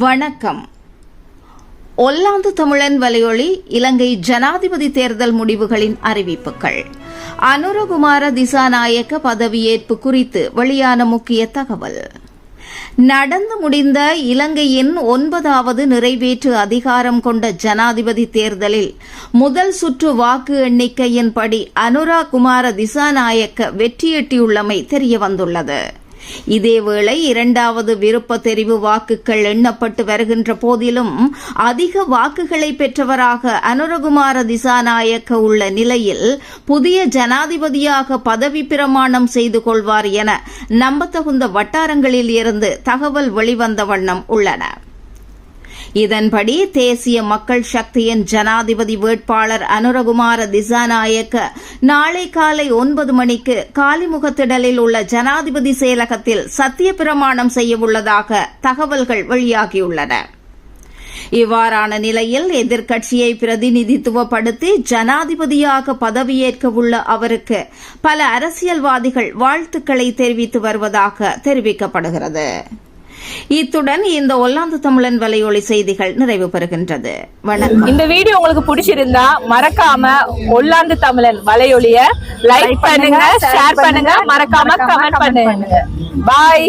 வணக்கம். ஒல்லாந்து தமிழன் வலையொலி இலங்கை ஜனாதிபதி தேர்தல் முடிவுகளின் அறிவிப்புகள். அனுரகுமார திசாநாயக்க பதவியேற்பு குறித்து வெளியான முக்கிய தகவல். நடந்து முடிந்த இலங்கையின் ஒன்பதாவது நிறைவேற்று அதிகாரம் கொண்ட ஜனாதிபதி தேர்தலில் முதல் சுற்று வாக்கு எண்ணிக்கையின்படி அனுரா குமார திசாநாயக்க வெற்றியெட்டியுள்ளமை தெரியவந்துள்ளது. இதேவேளை இரண்டாவது விருப்ப தெரிவு வாக்குகள் எண்ணப்பட்டு வருகின்ற போதிலும் அதிக வாக்குகளை பெற்றவராக அனுரகுமார திசாநாயக்க உள்ள நிலையில் புதிய ஜனாதிபதியாக பதவி பிரமாணம் செய்து கொள்வார் என நம்பத்தகுந்த வட்டாரங்களில் இருந்து தகவல் வெளிவந்த வண்ணம் உள்ளன. இதன்படி தேசிய மக்கள் சக்தியின் ஜனாதிபதி வேட்பாளர் அனுரகுமார திசாநாயக்க நாளை காலை ஒன்பது மணிக்கு காலிமுகத்திடலில் உள்ள ஜனாதிபதி செயலகத்தில் சத்திய பிரமாணம் செய்யவுள்ளதாக தகவல்கள் வெளியாகியுள்ளன. இவ்வாறான நிலையில் எதிர்க்கட்சியை பிரதிநிதித்துவப்படுத்தி ஜனாதிபதியாக பதவியேற்க உள்ள அவருக்கு பல அரசியல்வாதிகள் வாழ்த்துக்களை தெரிவித்து வருவதாக தெரிவிக்கப்படுகிறது. இத்துடன் இந்த ஒல்லாந்து தமிழன் வலையொலி செய்திகள் நிறைவு பெறுகின்றது. வணக்கம். இந்த வீடியோ உங்களுக்கு பிடிச்சிருந்தா மறக்காம ஒல்லாந்து தமிழன் வலையொலிய லைக் பண்ணுங்க ஷேர் பண்ணுங்க மறக்காம கமெண்ட் பண்ணுங்க. பாய்